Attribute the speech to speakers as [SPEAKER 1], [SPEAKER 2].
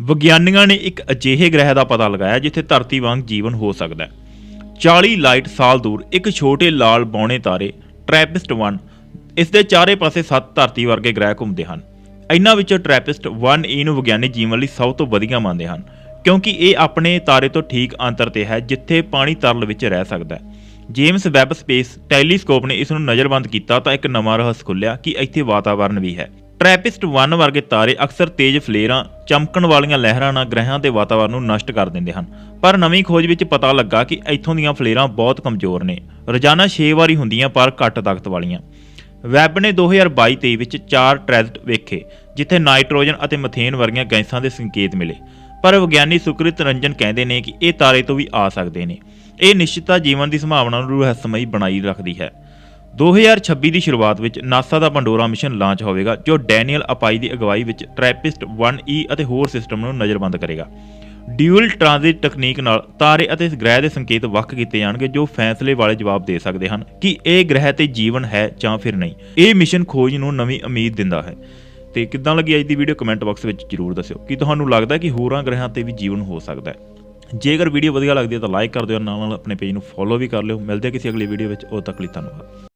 [SPEAKER 1] ਵਿਗਿਆਨੀਆਂ ਨੇ ਇੱਕ ਅਜਿਹੇ ਗ੍ਰਹਿ ਦਾ ਪਤਾ ਲਗਾਇਆ ਜਿੱਥੇ ਧਰਤੀ ਵਾਂਗ ਜੀਵਨ ਹੋ ਸਕਦਾ ਹੈ। 40 ਲਾਈਟ ਸਾਲ ਦੂਰ ਇੱਕ ਛੋਟੇ ਲਾਲ ਬੌਣੇ ਤਾਰੇ ਟ੍ਰੈਪਿਸਟ 1 ਇਸ ਦੇ ਚਾਰੇ ਪਾਸੇ ਸੱਤ ਧਰਤੀ ਵਰਗੇ ਗ੍ਰਹਿ ਘੁੰਮਦੇ ਹਨ। ਇਹਨਾਂ ਵਿੱਚੋਂ ਟ੍ਰੈਪਿਸਟ 1e e ਨੂੰ ਵਿਗਿਆਨੀ ਜੀਵਨ ਲਈ ਸਭ ਤੋਂ ਵਧੀਆ ਮੰਨਦੇ ਹਨ, ਕਿਉਂਕਿ ਇਹ ਆਪਣੇ ਤਾਰੇ ਤੋਂ ਠੀਕ ਅੰਤਰ ਤੇ ਹੈ, ਜਿੱਥੇ ਪਾਣੀ ਤਰਲ ਵਿੱਚ ਰਹਿ ਸਕਦਾ ਹੈ। ਜੇਮਸ ਵੈਬ ਸਪੇਸ ਟੈਲੀਸਕੋਪ ਨੇ ਇਸ ਨੂੰ ਨਜ਼ਰਬੰਦ ਕੀਤਾ ਤਾਂ ਇੱਕ ਨਵਾਂ ਰਹੱਸ ਖੁੱਲਿਆ ਕਿ ਇੱਥੇ ਵਾਤਾਵਰਣ ਵੀ ਹੈ। ਟ੍ਰੈਪਿਸਟ 1 ਵਰਗੇ ਤਾਰੇ ਅਕਸਰ ਤੇਜ਼ ਫਲੇਅਰਾਂ ਚਮਕਣ ਵਾਲੀਆਂ ਲਹਿਰਾਂ ਨਾਲ ਗ੍ਰਹਿਆਂ ਦੇ ਵਾਤਾਵਰਣ ਨੂੰ ਨਸ਼ਟ ਕਰ ਦਿੰਦੇ ਹਨ। ਪਰ ਨਵੀਂ ਖੋਜ ਵਿੱਚ ਪਤਾ ਲੱਗਾ ਕਿ ਇੱਥੋਂ ਦੀਆਂ ਫਲੇਅਰਾਂ ਬਹੁਤ ਕਮਜ਼ੋਰ ਨੇ। ਰੋਜ਼ਾਨਾ 6 ਵਾਰੀ ਹੁੰਦੀਆਂ ਪਰ ਘੱਟ ਤਾਕਤ ਵਾਲੀਆਂ। ਵੈੱਬ ਨੇ 2022-23 ਵਿੱਚ ਚਾਰ ਟ੍ਰੈਜ਼ਟ ਵੇਖੇ, ਜਿੱਥੇ ਨਾਈਟ੍ਰੋਜਨ ਅਤੇ ਮਥੇਨ ਵਰਗੀਆਂ ਗੈਸਾਂ ਦੇ ਸੰਕੇਤ ਮਿਲੇ। ਪਰ ਵਿਗਿਆਨੀ ਸੁਕ੍ਰਿਤ ਰੰਜਨ ਕਹਿੰਦੇ ਨੇ ਕਿ ਇਹ ਤਾਰੇ ਤੋਂ ਵੀ ਆ ਸਕਦੇ ਨੇ। ਇਹ ਨਿਸ਼ਚਿਤਤਾ ਜੀਵਨ ਦੀ ਸੰਭਾਵਨਾ ਨੂੰ ਰਹੱਸਮਈ ਬਣਾਈ ਰੱਖਦੀ ਹੈ। 2026 ਦੀ ਸ਼ੁਰੂਆਤ ਵਿੱਚ ਨਾਸਾ ਦਾ ਪੰਡੋਰਾ ਮਿਸ਼ਨ ਲਾਂਚ ਹੋਵੇਗਾ, ਜੋ ਡੈਨੀਅਲ ਅਪਾਈ ਦੀ ਅਗਵਾਈ ਵਿੱਚ ਟ੍ਰੈਪਿਸਟ 1E ਅਤੇ ਹੋਰ ਸਿਸਟਮ ਨੂੰ ਨਜ਼ਰਬੰਦ ਕਰੇਗਾ। ਡਿਊਲ ਟ੍ਰਾਂਜ਼ਿਟ ਤਕਨੀਕ ਨਾਲ ਤਾਰੇ ਅਤੇ ਇਸ ਗ੍ਰਹਿ ਦੇ ਸੰਕੇਤ ਵੱਖ ਕੀਤੇ ਜਾਣਗੇ, ਜੋ ਫੈਸਲੇ ਵਾਲੇ ਜਵਾਬ ਦੇ ਸਕਦੇ ਹਨ ਕਿ ਇਹ ਗ੍ਰਹਿ ਤੇ ਜੀਵਨ ਹੈ ਜਾਂ ਫਿਰ ਨਹੀਂ। ਇਹ ਮਿਸ਼ਨ ਖੋਜ ਨੂੰ ਨਵੀਂ ਉਮੀਦ ਦਿੰਦਾ ਹੈ। ਤੇ ਕਿੱਦਾਂ ਲੱਗੀ ਅੱਜ ਦੀ ਵੀਡੀਓ ਕਮੈਂਟ ਬਾਕਸ ਵਿੱਚ ਜਰੂਰ ਦੱਸਿਓ। ਕਿ ਤੁਹਾਨੂੰ ਲੱਗਦਾ ਕਿ ਹੋਰਾਂ ਗ੍ਰਹਿਆਂ ਤੇ ਵੀ ਜੀਵਨ ਹੋ ਸਕਦਾ ਹੈ? ਜੇਕਰ ਵੀਡੀਓ ਵਧੀਆ ਲੱਗਦੀ ਹੈ ਤਾਂ ਲਾਈਕ ਕਰ ਦਿਓ ਨਾਲ ਨਾਲ ਆਪਣੇ ਪੇਜ ਨੂੰ ਫੋਲੋ ਵੀ ਕਰ ਲਿਓ। ਮਿਲਦੇ ਹਾਂ ਕਿਸੇ ਅਗਲੀ ਵੀਡੀਓ ਵਿੱਚ। ਉਹ ਤੱਕ ਲਈ ਧੰਨਵਾਦ।